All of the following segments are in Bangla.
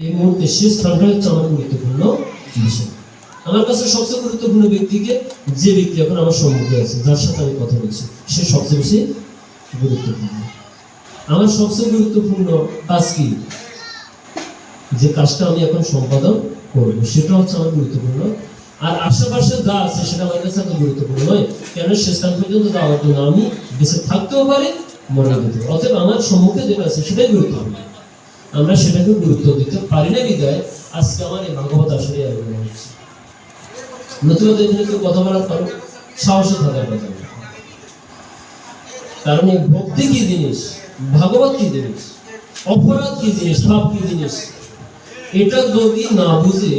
এই মুহূর্তে সে স্থানটা হচ্ছে আমার গুরুত্বপূর্ণ বিষয় আমার কাছে সবচেয়ে গুরুত্বপূর্ণ ব্যক্তিকে যে ব্যক্তি এখন আমার সম্মুখে আছে যার সাথে আমি কথা বলছি সে সবচেয়ে বেশি গুরুত্বপূর্ণ। আমার সবচেয়ে গুরুত্বপূর্ণ কাজ কি? যে কাজটা আমি এখন সম্পাদন করব সেটা হচ্ছে আমার গুরুত্বপূর্ণ। আর আশেপাশে যা আছে সেটা আমার কাছে এত গুরুত্বপূর্ণ নয় কেন সে স্থান পর্যন্ত যাওয়ার জন্য আমি বেঁচে থাকতেও পারি মনে যেতে পারি। অতএব আমার সম্মুখে যেটা আছে সেটাই গুরুত্বপূর্ণ। আমরা সেটাকে গুরুত্ব দিতে পারি না বিদায় আজকে আমার এই ভাগবত আসলে আলোচনা হচ্ছে। এখানে কেউ কথা বলার কারও সাহস থাকার কথা। কারণ এই ভক্তি কি জিনিস? ভাগবত কি জিনিস? অপরাধ কি জিনিস? পাপ কি জিনিস? এটা যদি না বুঝে,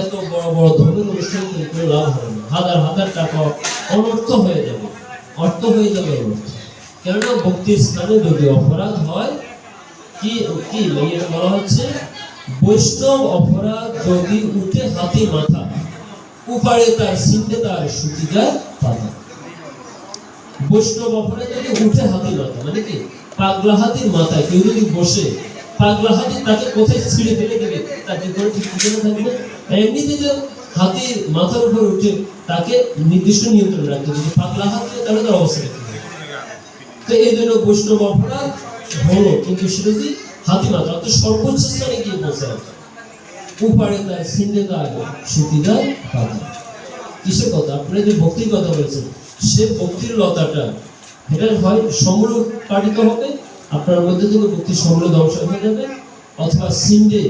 এত বড় বড় ধর্মের অনুষ্ঠান করে লাভ হবে না। হাজার হাজার টাকা অনর্থ হয়ে যাবে। অর্থ হয়ে যাবে অনর্থ। কেননা ভক্তির স্থানে যদি অপরাধ হয় কি কি বলা হচ্ছে? বৈষ্ণব অপরাধ যদি উঠে মাথা তার সিন্ধে তার সুতি যায় পাতা। বৈষ্ণব অপরাধ যদি উঠে মাথা মানে কি? পাগলা হাতির মাথায় কেউ যদি বসে, পাগলা হাতি তাকে কোথায় ছিঁড়ে ফেলে দেবে? ঠিক থাকবে। এমনিতে হাতির মাথার উপর উঠে তাকে নির্দিষ্ট নিয়ন্ত্রণ রাখতে হবে। পাগলা হাতি তাহলে তার অবস্থা তো এই জন্য বৈষ্ণব অপরাধ হলো কিন্তু সেটা যদি হাতি মাথা তো সর্বোচ্চ স্থানে গিয়ে পৌঁছায় উপারে তার সিন্ধে তার সুতি দেয় পাতা কিসের কথা? আপনি যে ভক্তির কথা বলেছেন, সে ভক্তির লতাটা, এটা হয় সংগ্রহ পাঠিত হবে আপনার মধ্যে থেকে ভক্তির সংগ্রহ ধ্বংস হয়ে যাবে, অথবা সিন্ধে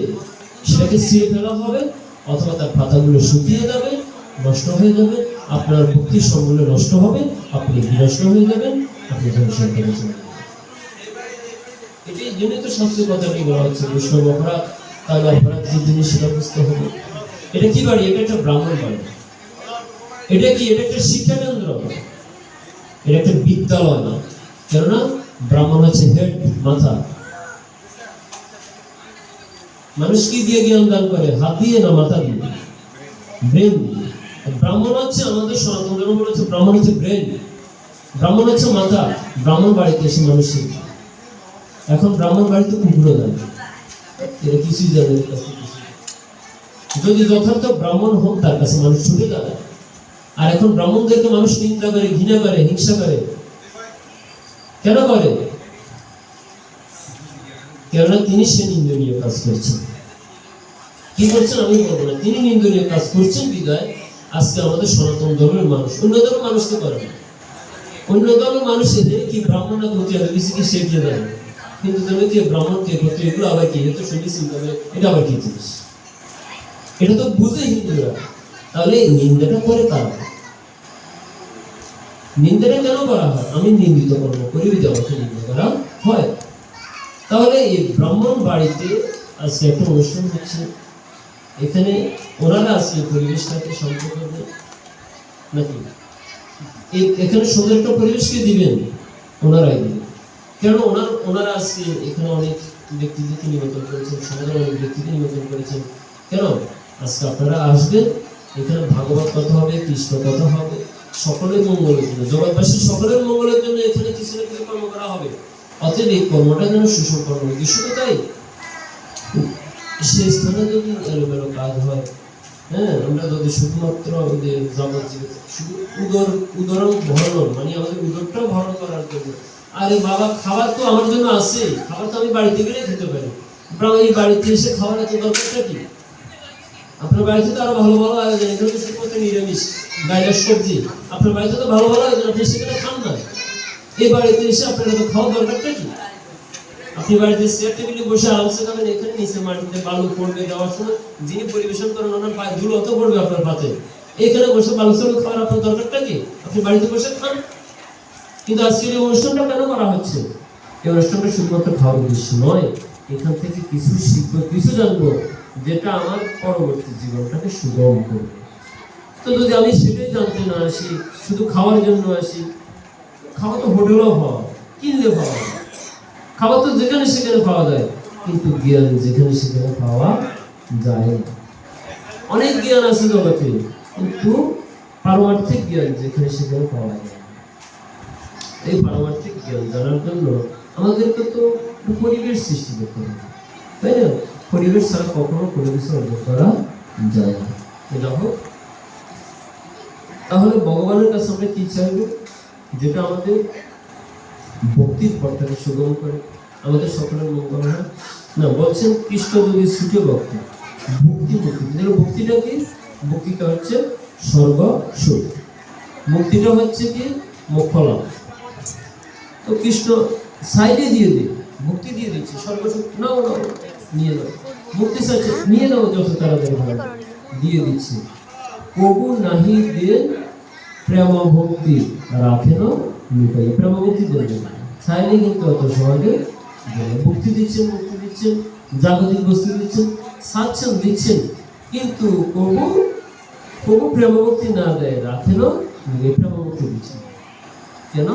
সেটাকে ছিঁড়ে ফেলা হবে, অথবা তার পাতাগুলো শুকিয়ে যাবে, নষ্ট হয়ে যাবে, আপনার ভক্তির সংগ্রহ নষ্ট হবে, আপনি বিনষ্ট হয়ে যাবেন, আপনি ধ্বংস হয়ে যাবেন। কথাটি বলা হচ্ছে? বৈষ্ণব অপরাধ তাহলে অপরাধ হবে। এটা কি বাড়ি? এটা একটা ব্রাহ্মণ বাড়ি। এটা কি? এটা একটা শিক্ষা কেন্দ্র এটা একটা বিদ্যালয় না? কেননা ব্রাহ্মণ হচ্ছে হেড, মাথা। মানুষ কি দিয়ে জ্ঞান দান করে, হাত দিয়ে না মাথা দিয়ে? ব্রেন। ব্রাহ্মণ হচ্ছে আমাদের সনাতন ধর্ম বলেছে, ব্রাহ্মণ হচ্ছে ব্রেন। ব্রাহ্মণ হচ্ছে মাথা। ব্রাহ্মণ বাড়িতে এসে মানুষ। এখন ব্রাহ্মণ বাড়িতে কুকুরও দেয় এরা কিছুই জানে। যদি যথার্থ ব্রাহ্মণ হোক, তার কাছে মানুষ ছুটে দাঁড়ায়। আর এখন ব্রাহ্মণদেরকে মানুষ নিন্দা করে, ঘৃণা করে, হিংসা করে। কেন করে? কেননা তিনি সে নিন্দনীয় কাজ করছেন। কি করছেন আমি বলব না। তিনি নিন্দনীয় কাজ করছেন, বিদায়। আজকে আমাদের সনাতন ধর্মের মানুষ। অন্য ধর্মের মানুষকে করে না। অন্য ধর্মের মানুষ এদের কি ব্রাহ্মণ না ক্ষতি হবে? কিছু কি শিখিয়ে দেয়? কিন্তু তুমি কি ব্রাহ্মণ কে ক্ষতি এগুলো আবার কি? এটা শুনি চিন্তা এটা আবার কি জিনিস? এটা তো বুঝে হিন্দুরা। তাহলে নিন্দাটা করে কারা? নিন্দাটা কেন করা হয়? আমি নিন্দিত কর্ম করি বিধে আমাকে নিন্দা করা হয়। তাহলে এই ব্রাহ্মণ বাড়িতে আজকে একটা অনুষ্ঠান হচ্ছে। এখানে ওনারা আজকে পরিবেশটাকে শান্ত করবে নাকি? এখানে সুন্দর একটা পরিবেশকে দিবেন, ওনারাই দিবেন। কেন ওনার, ওনারা আজকে এখানে অনেক ব্যক্তিদেরকে নিমন্ত্রণ করেছেন সমাজের অনেক ব্যক্তিকে নিমন্ত্রণ করেছেন। কেন? আজকে আপনারা আসবেন, এখানে ভাগবত কথা হবে, কৃষ্ণ কথা হবে, সকলের মঙ্গলের জন্য, জগৎবাসী সকলের মঙ্গলের জন্য এখানে কিছু না কিছু কর্ম করা হবে। অতএব এই কর্মটা যেন সুসম্পন্ন হয় কি শুধু তাই। সে স্থানে যদি এলোমেলো কাজ হয় হ্যাঁ আমরা যদি শুধুমাত্র ওদের যাবতীয় শুধু উদর উদর ভরণ মানে আমাদের উদরটাও ভরণ করার জন্য আরে বাবা, খাবার তো আমার জন্য আছে। খাবার তো আমি বাড়িতে গেলে খেতে পারি। আপনার এই বাড়িতে এসে খাওয়ার এত দরকারটা কি? আপনার বাড়িতে তো আরও ভালো ভালো আয়োজন, এগুলো তো শুধুমাত্র নিরামিষ। গাইলার সবজি, আপনার বাড়িতে তো ভালো ভালো আয়োজন, আপনি সেখানে খান না। এই বাড়িতে এসে আপনার এত খাওয়া দরকারটা কি? আপনি বাড়িতে চেয়ার টেবিলে বসে আরামসে খাবেন, এখানে নিচে মাটিতে বালু পড়বে যাওয়ার সময়, যিনি পরিবেশন করেন, ওনার পায়ে ধুলো অত পড়বে আপনার পাতে। এখানে বসে বালু চালু খাওয়ার আপনার দরকারটা কি? আপনি বাড়িতে বসে খান। কিন্তু আজকের এই অনুষ্ঠানটা কেন করা হচ্ছে এই অনুষ্ঠানটা শুধুমাত্র খাওয়ার উদ্দেশ্য নয়, এখান থেকে কিছু শিখব কিছু জানব যেটা আমার পরবর্তী জীবনটাকে সুগম করবে তো যদি আমি সেটাই জানতে না আসি, শুধু খাওয়ার জন্য আসি, খাওয়া তো হোটেলও পাওয়া কিনলে পাওয়া। খাবার তো যেখানে সেখানে পাওয়া যায়, কিন্তু জ্ঞান যেখানে সেখানে পাওয়া যায় না অনেক জ্ঞান আছে জগতে, কিন্তু পারমার্থিক জ্ঞান যেখানে সেখানে পাওয়া যায়। এই পারমার্থিক জ্ঞান জানার জন্য আমাদেরকে তো পরিবেশ সৃষ্টি করতে হবে, তাই না? পরিবেশ ছাড়া কখনো কোনো কিছু অর্জন করা যায় না। এটা হোক তাহলে ভগবানের কাছে আমরা কি চাইব? যেটা আমাদের ভক্তির পথটাকে সুগম করে, আমাদের সকলের মঙ্গল হয়। না, বলছেন কৃষ্ণ যদি ছুটে ভক্তি ভক্তি মুক্তি তাহলে ভক্তিটা কি? ভক্তিটা হচ্ছে স্বর্গ সুখ মুক্তিটা হচ্ছে কি? মোক্ষ লাভ তো কৃষ্ণ সাইডে দিয়ে দিই, মুক্তি দিয়ে দিচ্ছে সুখ নাও নাও নিয়ে নাও। মুক্তি চাইছে, নিয়ে নাও যত তাড়াতাড়ি ভালো দিয়ে দিচ্ছে। প্রভু নাহি দিয়ে প্রেম ভক্তি রাখেন লুকাই প্রেম ভক্তি দেবেন চাইলে কিন্তু অত সহজে দেবে না। মুক্তি দিচ্ছেন মুক্তি দিচ্ছেন, জাগতিক বস্তু দিচ্ছেন, সাচ্ছেন, দিচ্ছেন। কিন্তু প্রভু প্রভু প্রেম ভক্তি না দেয় রাখেন লুকাই প্রেম ভক্তি দিচ্ছেন। কেন?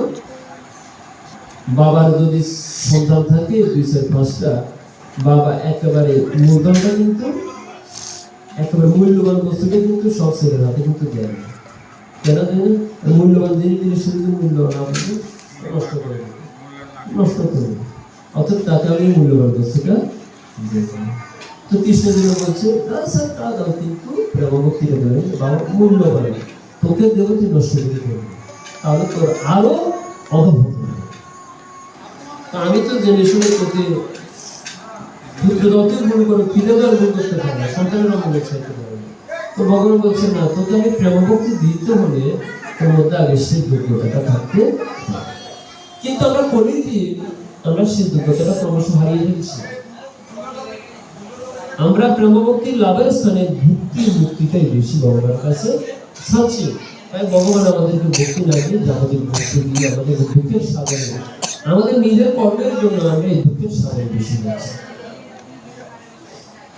বাবার যদি সন্তান থাকে, দুই চার পাঁচটা, বাবা একেবারে মূলধনটা কিন্তু, একেবারে মূল্যবান বস্তুটা কিন্তু সব ছেলের হাতে কিন্তু দেয় না। কেন দেয় না? মূল্যবান জিনিস জিনিস শুধু মূল্য না বলে নষ্ট করে নষ্ট করে অর্থাৎ তাকে আমি মূল্যবান বস্তুটা তো কৃষ্ণ যেন বলছে, "না স্যার, তা দাও কিন্তু প্রেম ভক্তিটা দেবে বাবা মূল্যবান। তোকে দেবো তুই নষ্ট করে দেবে। তাহলে তোর আরও অধভূত হবে তা আমি তো জেনে শুনে তোকে পুত্র যতই ভুল করো দেওয়ার ভুল করতে পারে না, সন্তানের মনে চাইতে পারে তো ভগবান বলছে, না, তোকে আমি প্রেম ভক্তি দিতে হলে তোর মধ্যে আগে সেই যোগ্যতাটা থাকতে কিন্তু আমরা করি কি? আমরা সেই যোগ্যতাটা ক্রমশ হারিয়ে ফেলছি। আমরা প্রেম ভক্তি লাভের স্থানে ভক্তি মুক্তিটাই বেশি ভগবানের কাছে চাচ্ছি তাই ভগবান আমাদেরকে ভক্তি দিয়ে জাগতিক ভক্তি দিয়ে আমাদেরকে দুঃখের সাগরে আমাদের নিজের কর্মের জন্য আমরা এই দুঃখের সাগরে বেশি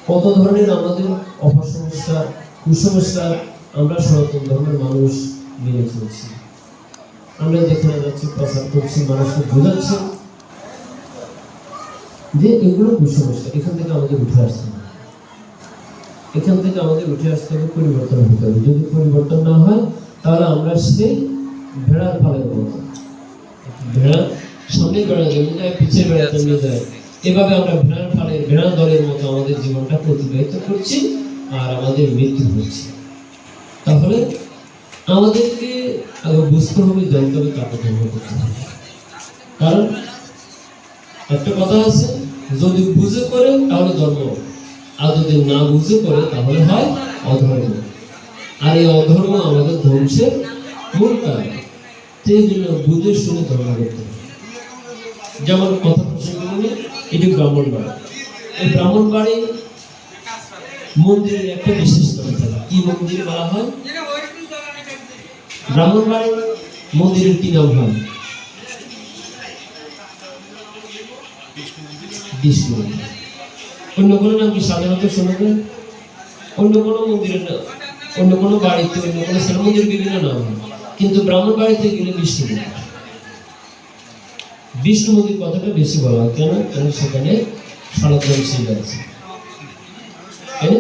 কত ধরনের আমাদের অপসমস্যা কুসংস্কার আমরা সনাতন ধর্মের মানুষ মেনে চলছি। আমরা যেখানে যাচ্ছি প্রচার করছি, মানুষকে বোঝাচ্ছি যে এগুলো কুসংস্কার। এখান থেকে আমাদের উঠে আসতে হবে। এখান থেকে আমাদের উঠে আসতে হবে পরিবর্তন হতে হবে যদি পরিবর্তন না হয় তাহলে আমরা সেই ভেড়ার মতো ভেড়া সামনে বেড়া যায় পিছিয়ে বেড়াতে নিয়ে যায়। এভাবে আমরা ভেড়ার ফালের ভেড়া দলের মতো আমাদের জীবনটা অতিবাহিত করছি আর আমাদের মৃত্যু হচ্ছে। তাহলে আমাদেরকে আগে বুঝতে হবে, জানতে হবে কাকে ধর্ম করতে হবে। কারণ একটা কথা আছে, যদি বুঝে করে তাহলে ধর্ম। আর যদি না বুঝে করে তাহলে হয় অধর্ম। আর এই অধর্ম আমাদের ধ্বংসের মূল কারণ। সেই জন্য বুঝে শুনে ধর্ম করতে যেমন কথা প্রসঙ্গ এটি ব্রাহ্মণ বাড়ি। এই ব্রাহ্মণ বাড়ি মন্দিরের একটা বিশেষ থাকে কি মন্দির বলা হয়? ব্রাহ্মণ বাড়ি মন্দিরের কি নাম হয়? বিষ্ণু। অন্য কোনো নাম কি সাধারণত শোনাবেন অন্য কোনো মন্দিরের নাম? অন্য কোনো বাড়িতে অন্য কোনো মন্দির বিভিন্ন নাম। কিন্তু ব্রাহ্মণ বাড়িতে গেলে বিষ্ণু বিষ্ণু মন্দির কথাটা বেশি বলা হয়। কেন? কারণ সেখানে শালগ্রাম শিলা আছে। তাই না?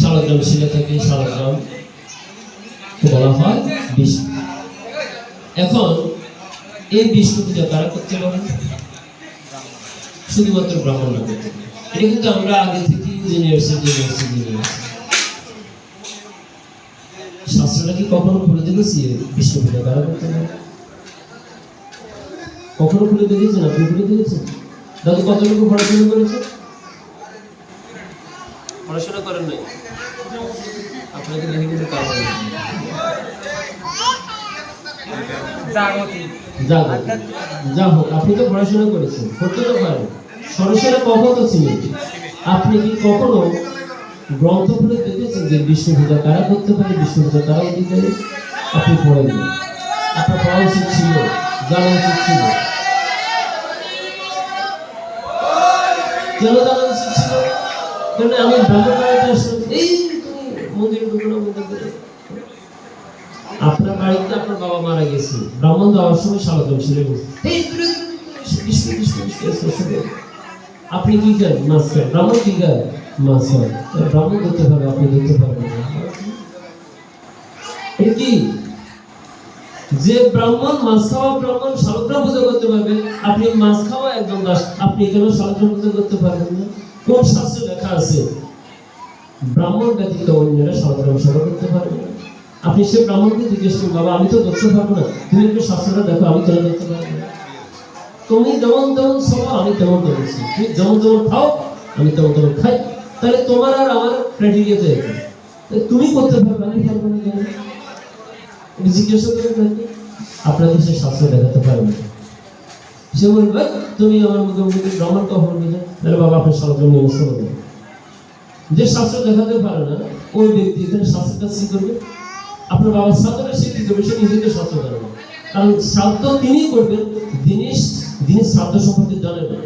শালগ্রাম শিলা থেকে শালগ্রাম বলা হয় বিষ্ণু। এখন এই বিষ্ণু পূজা কারা করতে পারে? শুধুমাত্র ব্রাহ্মণরা করতে এটা কিন্তু আমরা আগে থেকেই জেনে আসছি জেনে আসছি শাস্ত্রটা কি কখনো খুলে দেখেছি পূজা কারা করতে পারে? কখনো খুলে দেখেছেন আপনি খুলে দেখেছেন দাদু কতটুকু পড়াশোনা করেছে? পড়াশোনা করেন নাই? আপনাকে দেখে কিন্তু কাজ হবে। যা হোক আপনি তো পড়াশোনা করেছেন। করতে তো পারেন সরস্বরা কখনো ছিলেন? আপনি কি কখনো গ্রন্থ খুলে দেখেছেন যে বিষ্ণুপূজা কারা করতে পারে? বিষ্ণুপূজা কারা অধিকারী আপনি পড়েন আপনার পড়া উচিত ছিল, জানা উচিত ছিল। আপনার বাড়িতে আপনার বাবা মারা গেছে। ব্রাহ্মণ দেওয়ার সময় স্বাগতম ছিল। আপনি কি মাছ খান ব্রাহ্মণ কি খান করতে আপনি করতে পারবেন ব্রাহ্মণ মাছ খাওয়া করতে পারবে, আপনি এখানে শালগ্রাম পূজা করতে পারবেন না? কোন শাস্ত্রে লেখা আছে? ব্রাহ্মণ ব্যতীত অন্যরা সাধারণ সেবা করতে পারবে আপনি সে ব্রাহ্মণকে জিজ্ঞেস করুন, বাবা, আমি তো ধরতে পারব না। তুমি একটু শাস্ত্রটা দেখো, আমি কেন ধরতে পারব তুমি যেমন তেমন সবা, আমি তেমন তেমন তুমি যেমন তেমন খাও, আমি তেমন তেমন খাই। তাহলে তোমার আর আমার ক্রাইটেরিয়া তো তাহলে তুমি করতে পারবে। জিজ্ঞাসা করে নাকি আপনাকে সে শাস্ত্র দেখাতে পারবে সে বলবে, তুমি আমার মুখে ব্রাহ্মণ কখন বলবে তাহলে বাবা আপনার সরকার নিয়মস্ত করবে যে শাস্ত্র দেখাতে পারে না, ওই ব্যক্তি এখানে শাস্ত্রটা কি করবে? আপনার বাবা শ্রাদ্ধটা সে কি করবে, সে নিজেকে না কারণ শ্রাদ্ধ তিনি করবেন যিনি যিনি শ্রাদ্ধ সম্পর্কে জানেন না।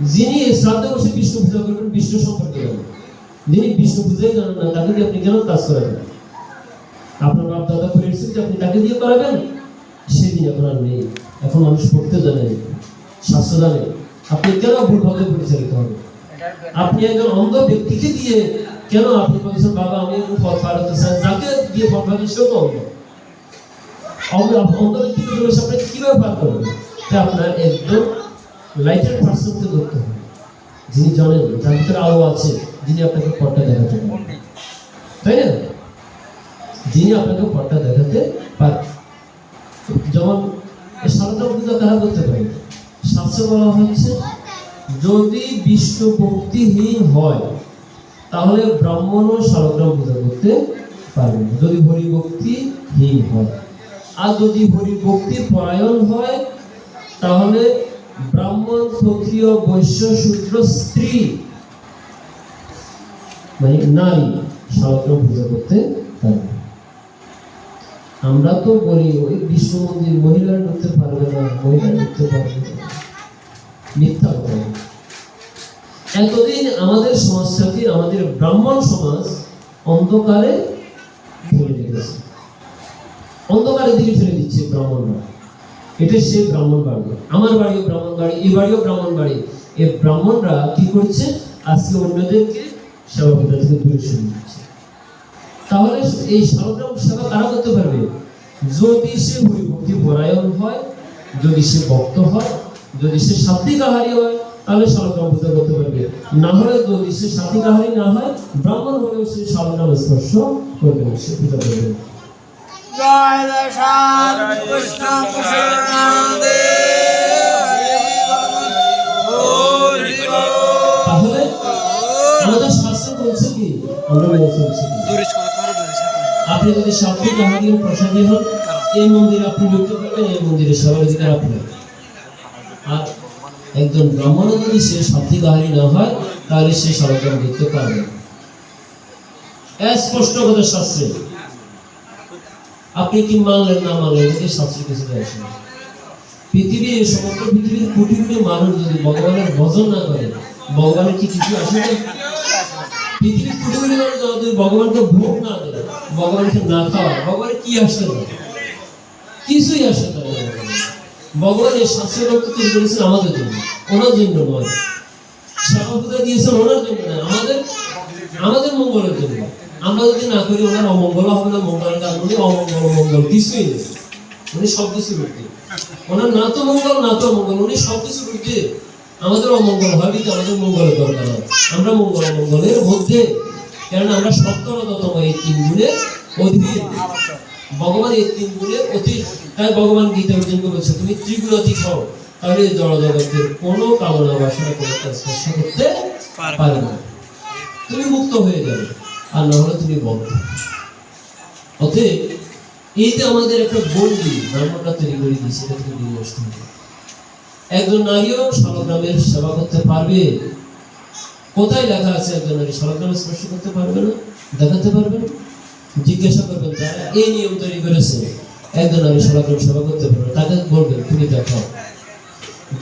যিনি শ্রাদ্ধে বসে বিষ্ণু পূজা করবেন, বিষ্ণু সম্পর্কে যিনি বিষ্ণু পূজাই জানেন না, তাকে দিয়ে আপনি কেন কাজ করাবেন? আপনার বাপ দাদা করে যে আপনি তাকে দিয়ে করাবেন। সেদিন এখন আর নেই। এখন মানুষ পড়তে জানে শাস্ত্র জানে। আপনি কেন ভুল পথে পরিচালিত হবে আপনি একজন অন্ধ ব্যক্তিকে দিয়ে কেন আপনি বলছেন, বাবা, আমি একটু পার হতে চাই? যাকে দিয়ে পথ পার সেও তো অন্ধ। অন্ধ ব্যক্তিকে আপনি কীভাবে পার করবেন? আপনার একদম লাইটের পার্সনকে ধরতে হবে। যিনি জানেন যার ভিতরে আলো আছে, যিনি আপনাকে পথটা দেখাতে পারেন। তাই না? যিনি আপনাকে পথটা দেখাতে পারেন। যেমন সারদা পূজা কারা করতে পারে? শাস্ত্রে বলা হচ্ছে যদি বিষ্ণু ভক্তিহীন হয়, তাহলে ব্রাহ্মণও শালগ্রাম পূজা করতে পারবে যদি হরি ভক্তিহীন হয়। আর যদি হরি ভক্তি পরায়ণ হয়, তাহলে ব্রাহ্মণ, ক্ষত্রিয়, বৈশ্য, শূদ্র, স্ত্রী। মানে নারী করতে পারবে আমরা তো বলি, ওই বিশ্ব মন্দির মহিলারা ঢুকতে পারবে না, মহিলা ঢুকতে পারবে না। মিথ্যা কথা। এতদিন আমাদের সমাজটাকে, আমাদের ব্রাহ্মণ সমাজ অন্ধকারে ঠেলে রেখেছে অন্ধকারের দিকে ঠেলে দিচ্ছে ব্রাহ্মণরা। এটা আমার বাড়িও এই বাড়িও এই ব্রাহ্মণরা কি করছে? আজকে অন্যদেরকে থেকে দূরে সরিয়ে দিচ্ছে। তাহলে এই সেবা কারা করতে পারবে? যদি সে হরিভক্তি পরায়ণ হয়, যদি সে ভক্ত হয়, যদি সে সাত্বিক হয়, তাহলে সারগ্রাম পূজা করতে পারবে। না হলে যদি সে সাত্বিক না হয়, ব্রাহ্মণ হলেও সে সারগ্রাম স্পর্শ করবে সে পূজা করবে। জয় দশান কৃষ্ণ। কৃষ্ণাদে তাহলে আমাদের শাস্ত্র বলছে কি? আমরা আপনি যদি সাত্বিক আহারী ও প্রসাদী হন এই মন্দিরে আপনি ঢুকতে পারবেন এই মন্দিরে সবার অধিকার আপনার। আর একজন ব্রাহ্মণ যদি সে সাত্বিক আহারী না হয় তাহলে সে সরকার দেখতে পারবে। স্পষ্ট কথা শাস্ত্রে। আপনি কি মানলেন, না মানলেন এতে শাস্ত্রে কিছু আসে। পৃথিবীর সমগ্র পৃথিবীর কোটি কোটি মানুষ যদি ভগবানের ভজন না করে, ভগবানের কি কিছু আসে পৃথিবীর কোটি কোটি মানুষ যদি ভগবানকে ভোগ না দেয় ভগবানকে না খাওয়া ভগবানের কি আসে না? কিছুই আসে না ভগবান এই শাস্ত্রের রক্ত তৈরি করেছেন আমাদের জন্য, ওনার জন্য নয়। পূজা দিয়েছেন ওনার জন্য নয়, আমাদের আমাদের মঙ্গলের জন্য। আমরা যদি না করি ওনার অমঙ্গল হবে না মঙ্গলের কারণ উনি অমঙ্গল মঙ্গল কিছুই নেই উনি সব কিছু করতে ওনার না তো মঙ্গল না তো মঙ্গল উনি সব কিছু করতে আমাদের অমঙ্গল হয় কিন্তু আমাদের মঙ্গলের দরকার হয়। আমরা মঙ্গল মঙ্গলের মধ্যে। কেন আমরা সত্তরতম এই তিন গুণের অধীন ভগবান এই তিন গুণের অতীত তাই ভগবান গীতা অর্জুনকে বলছে তুমি ত্রিগুণাতীত হও তাহলে এই জড় জগতের কোনো কামনা বাসনা কোনো করতে পারে না। তুমি মুক্ত হয়ে যাবে। আর না হলে তুমি বন্ধ অতএব এই আমাদের একটা বন্দি ব্রাহ্মণরা তৈরি করে দিয়েছে, এটা আসতে হবে। একজন নারীও শালগ্রামের সেবা করতে পারবে। কোথায় লেখা আছে একজন নারী শালগ্রামে স্পর্শ করতে পারবে না, দেখাতে পারবে না? জিজ্ঞাসা করবেন তারা, এই নিয়ম তৈরি করেছে। একজন নারী শালগ্রাম সেবা করতে পারবে। তাকে বলবেন, তুমি দেখাও।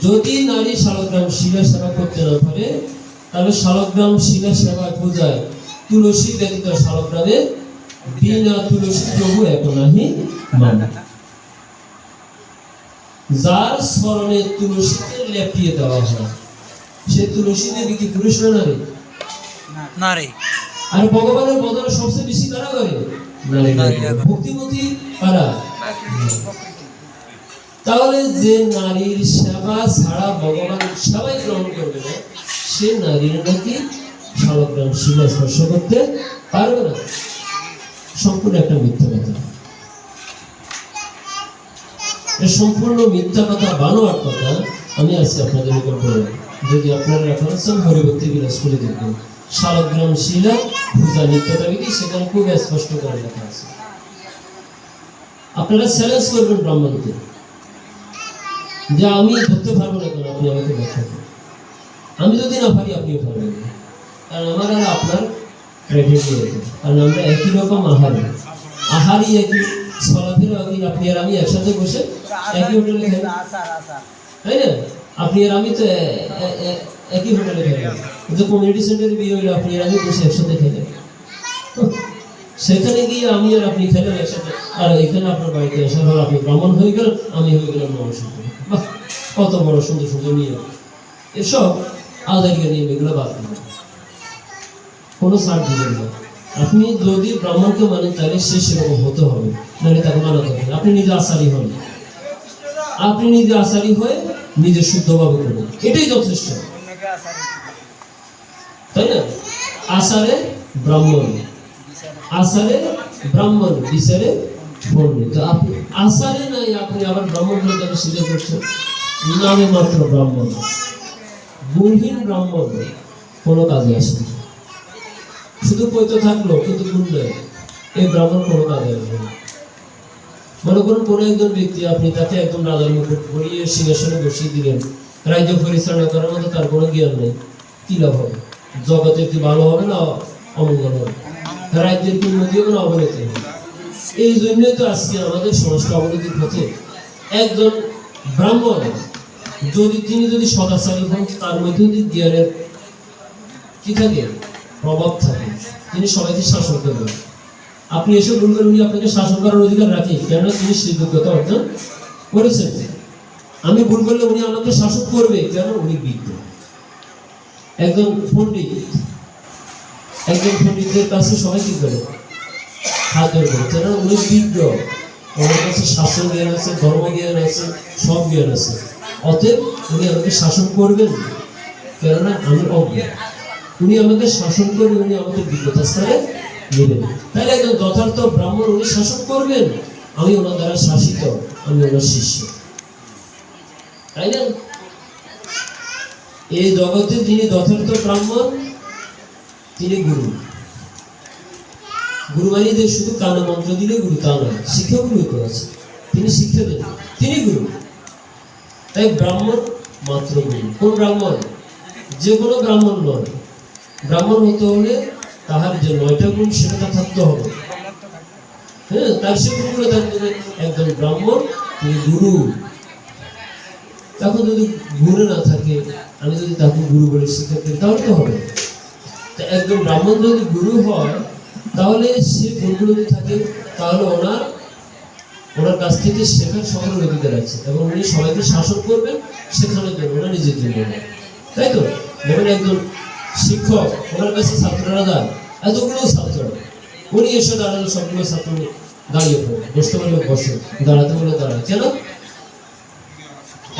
যদি নারী শালগ্রাম শিলা সেবা করতে না পারে, তাহলে শালগ্রাম শিলা সেবা পূজায় তুলসী ব্যতীত শালগ্রামে বিনা তুলসী প্রভু এক নাহি মানে যার স্মরণে তুলসীতে লেপিয়ে দেওয়া হয় সে তুলসী দেবী কি পুরুষ না নারী না রে। আর ভগবানের বদলে সবচেয়ে বেশি কারা করে? নারী করে। কারা? তাহলে যে নারীর সেবা ছাড়া ভগবান সেবাই গ্রহণ করবে না সে নারীর নাকি সীমা স্পর্শ করতে পারবে না। সম্পূর্ণ একটা মিথ্যা কথা। সম্পূর্ণ মিথ্যা কথা বানোয়ার কথা আমি আপনাদের নিকট বললাম যদি আপনারা বিলাস করে দেখবেন শিলা সেখানে খুব স্পষ্ট করে লেখা আছে। আপনারা চ্যালেঞ্জ করবেন ব্রাহ্মণকে যে আমি ধরতে পারব না কেন? আপনি আমাকে ব্যাখ্যা আমি যদি না পারি, আপনিও পারবেন না। কারণ আমার আর আপনার ক্রাইটেরিয়া একই। কারণ আমরা একই রকম আহার। আহারই একই চলাফেরা একই আপনি আর আমি একসাথে বসে একই হোটেলে খাই তাই না? আপনি আর আমি তো একই হোটেলে খাই কিন্তু কমিউনিটি সেন্টারে বিয়ে হইলে আপনি আর আমি বসে একসাথে খাই সেখানে গিয়ে আমি আর আপনি খেলেন একসাথে। আর এখানে আপনার বাড়িতে আসার পর আপনি ভ্রমণ হয়ে গেলেন, আমি হয়ে গেলাম নমস্কার বাহ! কত বড় সুন্দর সুন্দর নিয়ম। এসব আদারিয়া নিয়ম এগুলো বাদ কোনো ছাড় দিবেন না। আপনি যদি ব্রাহ্মণকে মানেন, তাহলে সে সেরকম হতে হবে। নাহলে তাকে মানাতে হবে আপনি নিজে আসারি হন। আপনি নিজে আসারি হয়ে নিজে শুদ্ধভাবে করবেন। এটাই যথেষ্ট। তাই না? আসারে ব্রাহ্মণ। আসারে ব্রাহ্মণ বিচারে পণ্ডিত আপনি আসারে নাই, আপনি আবার ব্রাহ্মণ তাকে স্বীকার করছেন? নামে মাত্র ব্রাহ্মণ। গুণহীন ব্রাহ্মণ কোনো কাজে আসে শুধু পৈত থাকল, কিন্তু গুণ এই ব্রাহ্মণ কোনো কাজে মনে করুন কোনো একজন ব্যক্তি আপনি তাকে একদম রাজার মুকুট পরিয়ে সিংহাসনে বসিয়ে দিলেন। রাজ্য পরিচালনা করার মতো তার কোনো জ্ঞান নেই। কি লাভ হবে? জগতে কি ভালো হবে না অমঙ্গল হবে? রাজ্যের কি উন্নতি হবে না অবনতি হবে? এই জন্যই তো আজকে আমাদের সমাজটা অবনতির পথে একজন ব্রাহ্মণ, যদি তিনি যদি সদাচারী হন, তার মধ্যে যদি জ্ঞানের কি থাকে? প্রভাব থাকে তিনি সবাইকে শাসন করবেন আপনি এসে বলবেন উনি আপনাকে শাসন করার অধিকার রাখেন, কেননা তিনি সেই যোগ্যতা অর্জন করেছেন। আমি ভুল করলে উনি আমাকে শাসন করবে কেন উনি বিজ্ঞ একজন পণ্ডিত, একজন পণ্ডিতের কাছে সবাই কি করে? হাত ধরে করে। কেন উনি বিজ্ঞ ওনার কাছে শাসন জ্ঞান আছে, ধর্ম জ্ঞান আছে, সব জ্ঞান আছে। অতএব উনি আমাকে শাসন করবেন, কেননা আমি অজ্ঞ উনি আমাকে শাসন করবেন, উনি আমাকে বিজ্ঞতা স্তরে নেবেন। তাহলে একজন যথার্থ ব্রাহ্মণ উনি শাসন করবেন? আমি ওনার দ্বারা শাসিত, আমি ওনার শিষ্য। তাই না? এই জগতে যিনি যথার্থ ব্রাহ্মণ, তিনি গুরু। গুরু মানে শুধু কানে মন্ত্র দিলে গুরু, তা নয় শিক্ষা গুরু আছে। তিনি শিক্ষা দেন, তিনি গুরু। তাই ব্রাহ্মণ মাত্র গুরু কোন ব্রাহ্মণ? যে কোনো ব্রাহ্মণ নয়। ব্রাহ্মণ হতে হলে তাহার যে নয়টা গুণ সেটা থাকতে হবে। হ্যাঁ তার সে গুণগুলো থাকতে হবে। একজন ব্রাহ্মণ, তিনি গুরু। তখন যদি গুরু না থাকে, আমি যদি তাকে গুরু বলে শিক্ষা করি তাহলে তো হবে। তা একজন ব্রাহ্মণ যদি গুরু হয়, তাহলে সে গুণগুলো যদি থাকে, তাহলে ওনার ওনার কাছ থেকে শেখার সকল অধিকার আছে এবং উনি সবাইকে শাসন করবেন, শেখানোর জন্য, ওনার নিজের জন্য। নয়। তাই তো? যেমন একজন শিক্ষক ওনার কাছে ছাত্ররা যায় এতগুলো ছাত্র। উনি এসে দাঁড়ালে, সবগুলো ছাত্র দাঁড়িয়ে পড়ে বসতে বললে, বসে, দাঁড়াতে বলে দাঁড়ায় কেন?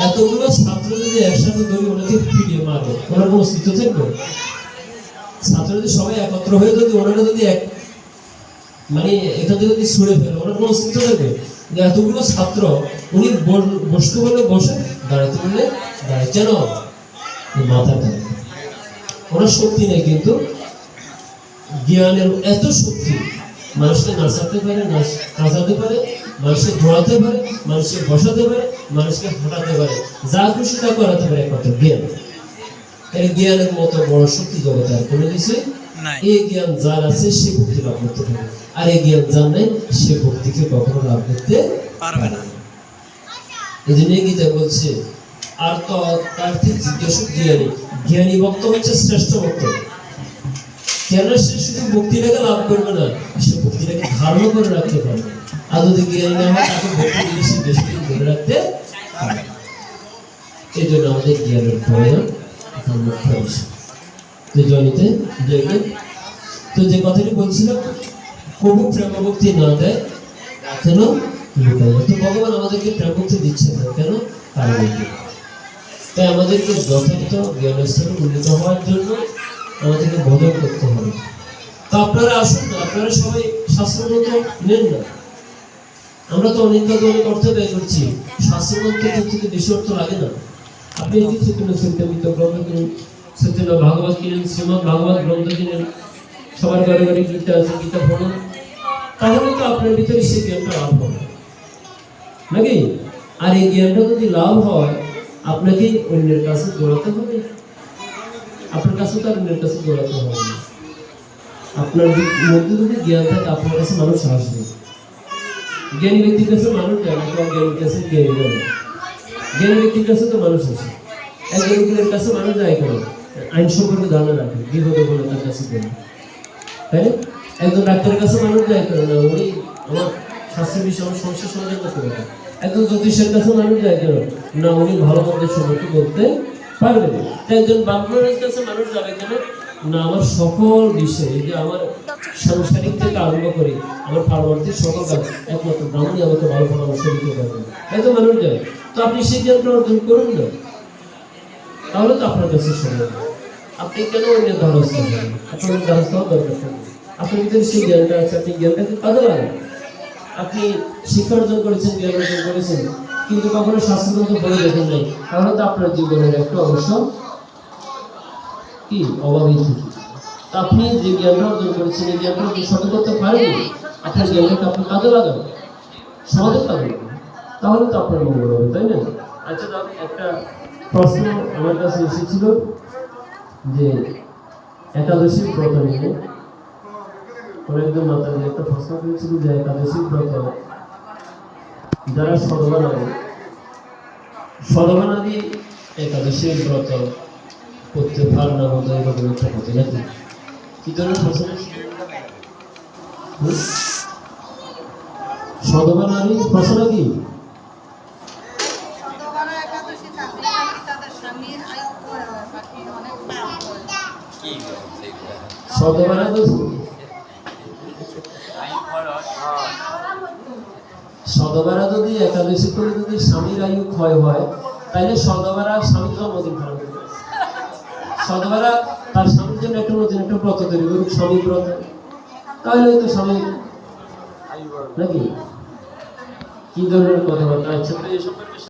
এতগুলো ছাত্র যদি একসাথে ধরে ওনাকে ফিরিয়ে মারে ওনার কোনো অস্তিত্ব থাকবে? ছাত্র যদি সবাই একত্র হয়ে যদি ওনারা যদি এক মানে থেকে যদি ছুড়ে ফেলে, ওনার কোনো অস্তিত্ব থাকবে? যে এতগুলো ছাত্র, উনি বসতে বললে, বসে, দাঁড়াতে বললে দাঁড়ায় কেন? এই ওনার শক্তি নেই কিন্তু জ্ঞানের এত শক্তি মানুষকে নাচাতে পারে নাচাতে পারে মানুষকে ঘোরাতে পারে মানুষকে বসাতে পারে মানুষকে হাঁটাতে পারে যা খুশি তা করাতে পারে একমাত্র জ্ঞান। এই জ্ঞানের মতো বড় শক্তি জগতে আর কোনো কিছু এই জ্ঞান যার আছে সে ভক্তি লাভ করতে পারে। আর এই জ্ঞান যার নেই সে ভক্তিকে কখনো লাভ করতে পারবে না। এই জন্য গীতা বলছে আর তো ঠিক জিজ্ঞাসা জ্ঞানী জ্ঞানী ভক্ত হচ্ছে শ্রেষ্ঠ ভক্ত কেন সে শুধু ভক্তিটাকে লাভ করবে না, সে ভক্তিটাকে ধারণ করে রাখতে পারবে। আর যদি জ্ঞানী না হয়, তাকে ভক্তি দিলে সে বেশি দিন ধরে রাখতে পারবে এই জন্য আমাদের জ্ঞানের প্রয়োজন এখন মুখ্য বিষয়। তো জয়নিতে জয়কে তো যে কথাটি বলছিলাম প্রভু প্রেম ভক্তি না দেয়, কেন? তো ভগবান আমাদেরকে প্রেম ভক্তি দিচ্ছে না, কেন? কারণ তাই আমাদেরকে যথার্থ জ্ঞানের স্থানে উন্নীত হওয়ার জন্য আমাদেরকে বোধন করতে হবে। তো আপনারা আসুন না আপনারা সবাই শাস্ত্রগ্রন্থ নেন না। আমরা তো অনেক অনেক অর্থ ব্যয় করছি। শাস্ত্রগ্রন্থ থেকে বেশি অর্থ লাগে না। আপনি যদি চৈতন্য চৈতন্য গ্রন্থ কিনেন চৈতন্য ভাগবত কিনেন শ্রীমদ ভাগবত গ্রন্থ কিনেন, সবার ঘরে ঘরে গীতা আছে, গীতা পড়ুন, তাহলে তো আপনার ভিতরে সেই জ্ঞানটা লাভ হবে। নাকি? আর এই জ্ঞানটা যদি লাভ হয় আপনাকে অন্যের কাছে দৌড়াতে হবে? আপনার কাছে তো অন্যের কাছে দৌড়াতে হবে না। আপনার মধ্যে যদি জ্ঞান থাকে, আপনার কাছে মানুষ আসবে জ্ঞানী ব্যক্তির কাছে মানুষ যায় না কেউ জ্ঞানীর কাছে জ্ঞানী যায় জ্ঞানী ব্যক্তির কাছে তো মানুষ আসে। একজন কাছে মানুষ যায় কেন? আইন সম্পর্কে ধারণা রাখে, বিপদে বলে তার কাছে গেলে তাই না? একজন ডাক্তারের কাছে মানুষ যায় কেন? না, উনি আমার স্বাস্থ্য বিষয়ে আমার সমস্যা সমাধান করতে পারে। একজন জ্যোতিষের কাছে মানুষ যায় কেন? না, উনি ভালো মন্দের সম্পর্কে বলতে পারবেন তাই একজন ব্রাহ্মণের কাছে মানুষ যাবে কেন? না, আমার সকল বিষয় যে আমার সাংসারিক থেকে আরম্ভ করে আমার পারমার্থিক সকল কাজ, একমাত্র ব্রাহ্মণই আমাকে ভালো পরামর্শ দিতে পারবে তাই তো মানুষ যায়। তো আপনি সেই জ্ঞানটা অর্জন করুন না। তাহলে তো আপনার কাছে সম্ভব আপনি কেন অন্যের দ্বারস্থ আপনার দ্বারস্থ দরকার আপনার ভিতরে সেই জ্ঞানটা আছে, আপনি জ্ঞানটাকে কাজে লাগান আপনি শিক্ষা অর্জন করেছেন জ্ঞান অর্জন করেছেন, কিন্তু কখনো শাস্ত্রগ্রন্থ বলে দেখেন নাই। তাহলে তো আপনার জীবনের একটা অংশ কি? অভাবই থেকে। আপনি যে জ্ঞানটা অর্জন করেছেন, এই জ্ঞানটা অর্জন সঠিক করতে পারেন আপনার জ্ঞানটাকে আপনি কাজে লাগান সমাজে কাজে তাহলে তো আপনার মঙ্গল হবে, তাই না? আচ্ছা দাদা একটা প্রশ্ন আমার কাছে এসেছিল যে একাদশীর ব্রত কোনো একজন একটা প্রশ্ন করেছিল যে একাদশীর ব্রত যারা সর্বনাদী সর্বনাদী একাদশীর ব্রত করতে পার না বলতে এরকম একটা কথা নাকি? কি ধরনের প্রশ্ন সদবানারী প্রশ্ন কি শতকরা একাদশী থাকলে নাকি তাদের স্বামীর আয়ু ক্ষয় হয় বাকি অনেক পাপ হয় সদবানা তো সদবারা যদি একাদশী করে যদি স্বামীর আয়ু ক্ষয় হয় তাহলে সদবেরা স্বামীর জন্মদিন পালন করবে সদবেরা তার স্বামীর জন্য একটা নতুন একটু ব্রত তৈরি করুক স্বামী ব্রত। তাহলে হয়তো স্বামী নাকি? কি ধরনের কথাবার্তা? আচ্ছা